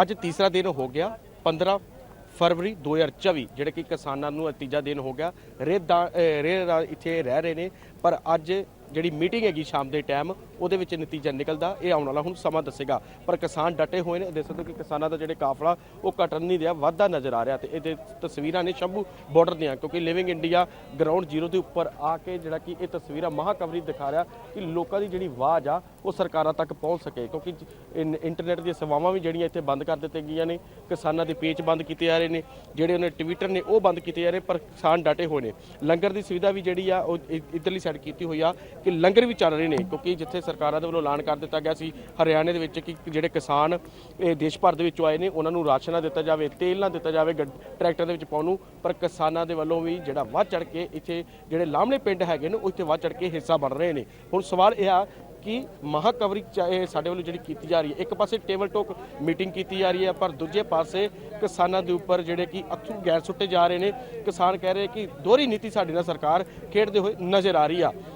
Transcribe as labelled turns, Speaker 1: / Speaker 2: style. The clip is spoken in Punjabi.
Speaker 1: ਅੱਜ ਤੀਸਰਾ ਦਿਨ ਹੋ ਗਿਆ 15 ਫਰਵਰੀ 2024 ਜਿਹੜੇ ਕਿ ਕਿਸਾਨਾਂ ਨੂੰ ਇਹ ਤੀਜਾ ਦਿਨ ਹੋ ਗਿਆ। ਰੇਤ ਰੇਦਾ ਰੇਹ ਦਾ ਇੱਥੇ ਰਹਿ ਰਹੇ ਨੇ, ਪਰ ਅੱਜ ਜਿਹੜੀ ਮੀਟਿੰਗ ਹੈਗੀ ਸ਼ਾਮ ਦੇ ਟਾਈਮ, ਉਹਦੇ ਵਿੱਚ ਨਤੀਜਾ ਨਿਕਲਦਾ, ਇਹ ਆਉਣ ਵਾਲਾ ਹੁਣ ਸਮਾਂ ਦੱਸੇਗਾ। ਪਰ ਕਿਸਾਨ ਡਟੇ ਹੋਏ ਨੇ ਦੇਖ ਸਕਦੇ ਕਿ ਕਿਸਾਨਾਂ ਦਾ ਜਿਹੜੇ ਕਾਫਲਾ, ਉਹ ਘਟਣ ਨਹੀਂ ਰਿਹਾ, ਵਾਧਾ ਨਜ਼ਰ ਆ ਰਿਹਾ ਤੇ ਇਹਦੇ ਤਸਵੀਰਾਂ ਨੇ ਸ਼ੰਭੂ ਬਾਰਡਰ ਦੀਆਂ, ਕਿਉਂਕਿ ਲਿਵਿੰਗ ਇੰਡੀਆ ਗਰਾਊਂਡ ਜ਼ੀਰੋ ਦੇ ਉੱਪਰ ਆ ਕੇ ਜਿਹੜਾ ਕਿ ਇਹ ਤਸਵੀਰਾਂ ਮਹਾਕਵਰੀ ਦਿਖਾ ਰਿਹਾ ਕਿ ਲੋਕਾਂ ਦੀ ਜਿਹੜੀ ਆਵਾਜ਼ ਆ, ਉਹ ਸਰਕਾਰਾਂ ਤੱਕ ਪਹੁੰਚ ਸਕੇ, ਕਿਉਂਕਿ ਇਨ- ਇੰਟਰਨੈਟ ਦੀਆਂ ਸੇਵਾਵਾਂ ਵੀ ਜਿਹੜੀਆਂ ਇੱਥੇ ਬੰਦ ਕਰ ਦਿੱਤੀਆਂ ਗਈਆਂ ਨੇ, ਕਿਸਾਨਾਂ ਦੇ ਪੇਜ ਬੰਦ ਕੀਤੇ ਜਾ ਰਹੇ ਨੇ, ਜਿਹੜੇ ਉਹਨੇ ਟਵਿੱਟਰ ਨੇ, ਉਹ ਬੰਦ ਕੀਤੇ ਜਾ ਰਹੇ, ਪਰ ਕਿਸਾਨ ਡਟੇ ਹੋਏ ਨੇ। ਲੰਗਰ ਦੀ ਸੁਵਿਧਾ ਵੀ ਜਿਹੜੀ ਆ, ਉਹ ਇ- ਇੱਧਰਲੀ ਸਾਈਡ ਕੀਤੀ ਹੋਈ ਆ ਕਿ ਲੰਗਰ ਵੀ ਚੱਲ ਰਹੇ ਨੇ, ਕਿਉਂਕਿ ਜਿੱਥੇ ਸਰਕਾਰਾਂ ਦੇ ਵੱਲੋਂ ਐਲਾਨ ਕਰ ਦਿੱਤਾ ਗਿਆ ਸੀ, ਹਰਿਆਣੇ ਦੇ ਵਿੱਚ ਕਿ ਜਿਹੜੇ ਕਿਸਾਨ, ਇਹ ਦੇਸ਼ ਭਰ ਦੇ ਵਿੱਚੋਂ ਆਏ ਨੇ, ਉਹਨਾਂ ਨੂੰ ਰਾਸ਼ਨ ਨਾ ਦਿੱਤਾ ਜਾਵੇ, ਤੇਲ ਨਾ ਦਿੱਤਾ ਜਾਵੇ, ਗੱਡ- ਟਰੈਕਟਰ ਦੇ ਵਿੱਚ ਪਾਉਣ ਨੂੰ, ਪਰ ਕਿਸਾਨਾਂ ਦੇ ਵੱਲੋਂ ਵੀ ਜਿਹੜਾ ਵੱਧ ਚੜ ਕੇ ਇੱਥੇ ਜਿਹੜੇ ਲਾਹਮਣੇ ਪਿੰਡ ਹੈਗੇ ਨੇ, ਉਹ ਇੱਥੇ ਵੱਧ ਚੜ ਕੇ ਹਿੱਸਾ ਬਣ ਰਹੇ ਨੇ। ਹੁਣ ਸਵਾਲ ਇਹ ਆ ਕਿ ਮਹਾਕਵਰੀ ਚ- ਸਾਡੇ ਵੱਲੋਂ ਜਿਹੜੀ ਕੀਤੀ ਜਾ ਰਹੀ ਹੈ, ਇੱਕ ਪਾਸੇ ਟੇਬਲ ਟੋਕ ਮੀਟਿੰਗ ਕੀਤੀ ਜਾ ਰਹੀ ਹੈ, ਪਰ ਦੂਜੇ ਪਾਸੇ ਕਿਸਾਨਾਂ ਦੇ ਉੱਪਰ ਜਿਹੜੇ ਕਿ ਅਥਰੂ ਗੈਰ ਸੁੱਟੇ ਜਾ ਰਹੇ ਨੇ, ਕਿਸਾਨ ਕਹਿ ਰਹੇ ਕਿ ਦੋਹਰੀ ਨੀਤੀ ਸਾਡੇ ਨਾਲ ਸਰਕਾਰ ਖੇਡਦੇ ਹੋਏ ਨਜ਼ਰ ਆ ਰਹੀ ਆ।